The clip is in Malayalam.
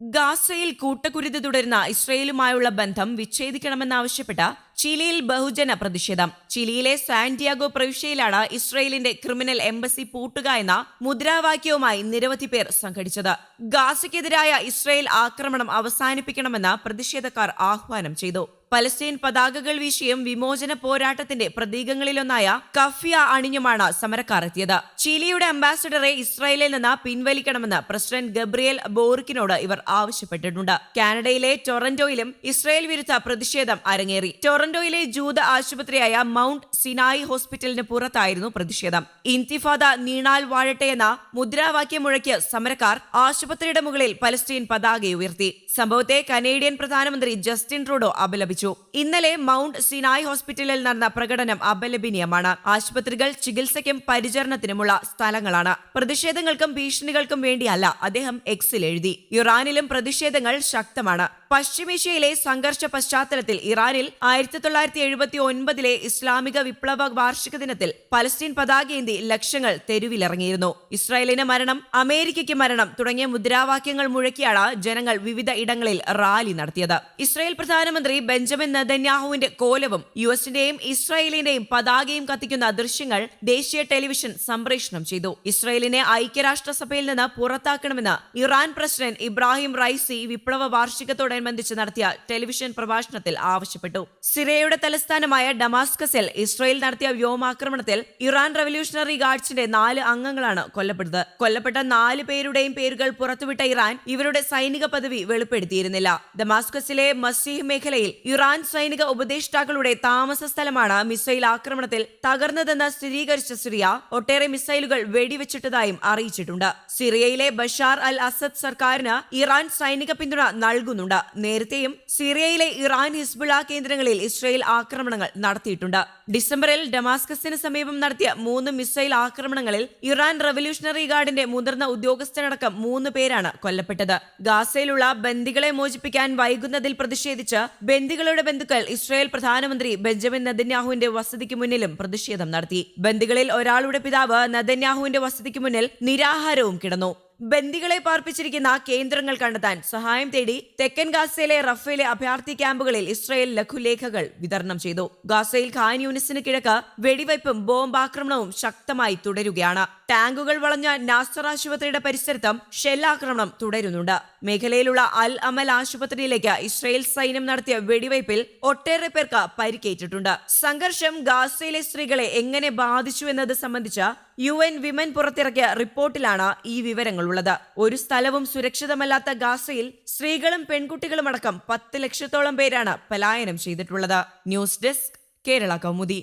ഗാസയിൽ കൂട്ടക്കുരുതി തുടരുന്ന ഇസ്രയേലുമായുള്ള ബന്ധം വിച്ഛേദിക്കണമെന്നാവശ്യപ്പെട്ട ചിലിയിൽ ബഹുജന പ്രതിഷേധം. ചിലിയിലെ സാന്റിയാഗോ പ്രവിശ്യയിലാണ് ഇസ്രയേലിന്റെ ക്രിമിനൽ എംബസി പൂട്ടുക എന്ന മുദ്രാവാക്യവുമായി നിരവധി പേർ സംഘടിച്ചത്. ഗാസയ്ക്കെതിരായ ഇസ്രയേൽ ആക്രമണം അവസാനിപ്പിക്കണമെന്ന് പ്രതിഷേധക്കാർ ആഹ്വാനം ചെയ്തു. പലസ്തീൻ പതാകകൾ വീശിയും വിമോചന പോരാട്ടത്തിന്റെ പ്രതീകങ്ങളിലൊന്നായ കഫിയ അണിഞ്ഞുമാണ് സമരക്കാർ എത്തിയത്. ചിലിയുടെ അംബാസഡറെ ഇസ്രായേലിൽ നിന്ന് പിൻവലിക്കണമെന്ന് പ്രസിഡന്റ് ഗബ്രിയേൽ ബോറിക്കിനോട് ഇവർ ആവശ്യപ്പെട്ടിട്ടുണ്ട്. കാനഡയിലെ ടൊറന്റോയിലും ഇസ്രായേൽ വിരുദ്ധ പ്രതിഷേധം അരങ്ങേറി. ടൊറന്റോയിലെ ജൂത ആശുപത്രിയായ മൗണ്ട് സിനായി ഹോസ്പിറ്റലിന് പുറത്തായിരുന്നു പ്രതിഷേധം. ഇന്തിഫാദ നീണാൽ വാഴട്ടെ എന്ന മുദ്രാവാക്യം മുഴക്കിയ സമരക്കാർ ആശുപത്രിയുടെ മുകളിൽ പലസ്തീൻ പതാക ഉയർത്തി. സംഭവത്തെ കനേഡിയൻ പ്രധാനമന്ത്രി ജസ്റ്റിൻ ട്രൂഡോ അപലപിച്ചു. ഇന്നലെ മൗണ്ട് സിനായ് ഹോസ്പിറ്റലിൽ നടന്ന പ്രകടനം അപലപനീയമാണ്. ആശുപത്രികൾ ചികിത്സയ്ക്കും പരിചരണത്തിനുമുള്ള സ്ഥലങ്ങളാണ്. പ്രതിഷേധങ്ങൾക്കും ഭീഷണികൾക്കും വേണ്ടിയല്ല അദ്ദേഹം എക്സിൽ എഴുതി. ഇറാനിലും പ്രതിഷേധങ്ങൾ ശക്തമാണ്. പശ്ചിമേഷ്യയിലെ സംഘർഷ പശ്ചാത്തലത്തിൽ ഇറാനിൽ ആയിരത്തി തൊള്ളായിരത്തി എഴുപത്തി ഒൻപതിലെ ഇസ്ലാമിക വിപ്ലവ വാർഷിക ദിനത്തിൽ പലസ്തീൻ പതാകയേന്തി ലക്ഷങ്ങൾ തെരുവിലിറങ്ങിയിരുന്നു. ഇസ്രായേലിന് മരണം അമേരിക്കയ്ക്ക് മരണം തുടങ്ങിയ മുദ്രാവാക്യങ്ങൾ മുഴക്കിയാണ് ജനങ്ങൾ വിവിധ ഇടങ്ങളിൽ റാലി നടത്തിയത്. ഇസ്രായേൽ പ്രധാനമന്ത്രി ബെഞ്ചമിൻ നദന്യാഹുവിന്റെ കോലവും യു എസിന്റെയും ഇസ്രായേലിന്റെയും പതാകയും കത്തിക്കുന്ന ദൃശ്യങ്ങൾ ദേശീയ ടെലിവിഷൻ സംപ്രേഷണം ചെയ്തു. ഇസ്രായേലിനെ ഐക്യരാഷ്ട്രസഭയിൽ നിന്ന് പുറത്താക്കണമെന്ന് ഇറാൻ പ്രസിഡന്റ് ഇബ്രാഹിം റൈസി വിപ്ലവ വാർഷികത്തോടനുബന്ധിച്ച് നടത്തിയ ടെലിവിഷൻ പ്രഭാഷണത്തിൽ ആവശ്യപ്പെട്ടു. സിറിയയുടെ തലസ്ഥാനമായ ഡമാസ്കസിൽ ഇസ്രയേൽ നടത്തിയ വ്യോമാക്രമണത്തിൽ ഇറാൻ റവല്യൂഷണറി ഗാർഡ്സിന്റെ നാല് അംഗങ്ങളാണ് കൊല്ലപ്പെട്ടത്. കൊല്ലപ്പെട്ട നാല് പേരുടെയും പേരുകൾ പുറത്തുവിട്ട ഇറാൻ ഇവരുടെ സൈനിക പദവി വെളിപ്പെടുത്തിയിരുന്നില്ല. ഡമാസ്കസിലെ മസീഹ് മേഖലയിൽ ഇറാൻ സൈനിക ഉപദേഷ്ടാക്കളുടെ താമസ സ്ഥലമാണ് മിസൈൽ ആക്രമണത്തിൽ തകർന്നതെന്ന് സ്ഥിരീകരിച്ച സിറിയ ഒട്ടേറെ മിസൈലുകൾ വെടിവെച്ചിട്ടതായും അറിയിച്ചിട്ടുണ്ട്. സിറിയയിലെ ബഷാർ അൽ അസദ് സർക്കാരിന് ഇറാൻ സൈനിക പിന്തുണ നൽകുന്നുണ്ട്. നേരത്തെയും സിറിയയിലെ ഇറാൻ ഹിസ്ബുള കേന്ദ്രങ്ങളിൽ ഇസ്രയേൽ ആക്രമണങ്ങൾ നടത്തിയിട്ടുണ്ട്. ഡിസംബറിൽ ഡമാസ്കസിന് സമീപം നടത്തിയ മൂന്ന് മിസൈൽ ആക്രമണങ്ങളിൽ ഇറാൻ റവല്യൂഷണറി ഗാർഡിന്റെ മുതിർന്ന ഉദ്യോഗസ്ഥനടക്കം മൂന്ന് പേരാണ് കൊല്ലപ്പെട്ടത്. ഗാസയിലുള്ള ബന്ദികളെ മോചിപ്പിക്കാൻ വൈകുന്നതിൽ പ്രതിഷേധിച്ച് ബന്ദികളുടെ ബന്ധുക്കൾ ഇസ്രായേൽ പ്രധാനമന്ത്രി ബെഞ്ചമിൻ നദന്യാഹുവിന്റെ വസതിക്ക് മുന്നിലും പ്രതിഷേധം നടത്തി. ബന്ദികളിൽ ഒരാളുടെ പിതാവ് നദന്യാഹുവിന്റെ വസതിക്ക് മുന്നിൽ നിരാഹാരവും കിടന്നു. ബന്ദികളെ പാർപ്പിച്ചിരിക്കുന്ന കേന്ദ്രങ്ങൾ കണ്ടെത്താൻ സഹായം തേടി തെക്കൻ ഗാസയിലെ റഫേലെ അഭയാർത്ഥി ക്യാമ്പുകളിൽ ഇസ്രായേൽ ലഘുലേഖകൾ വിതരണം ചെയ്തു. ഗാസയിൽ ഖാൻ യൂണിസിന് കിഴക്ക് വെടിവയ്പും ബോംബാക്രമണവും ശക്തമായി തുടരുകയാണ്. ടാങ്കുകൾ വളഞ്ഞ നാസർ ആശുപത്രിയുടെ പരിസരത്തും ഷെല്ലാക്രമണം തുടരുന്നുണ്ട്. മേഖലയിലുള്ള അൽ അമൽ ആശുപത്രിയിലേക്ക് ഇസ്രായേൽ സൈന്യം നടത്തിയ വെടിവയ്പിൽ ഒട്ടേറെ പേർക്ക് പരിക്കേറ്റിട്ടുണ്ട്. സംഘർഷം ഗാസയിലെ സ്ത്രീകളെ എങ്ങനെ ബാധിച്ചു എന്നത് സംബന്ധിച്ച യു എൻ വിമൻ പുറത്തിറക്കിയ റിപ്പോർട്ടിലാണ് ഈ വിവരങ്ങളുള്ളത്. ഒരു സ്ഥലവും സുരക്ഷിതമല്ലാത്ത ഗാസയിൽ സ്ത്രീകളും പെൺകുട്ടികളും അടക്കം പത്ത് ലക്ഷത്തോളം പേരാണ് പലായനം ചെയ്തിട്ടുള്ളത്. News desk Kerala Kaumudi.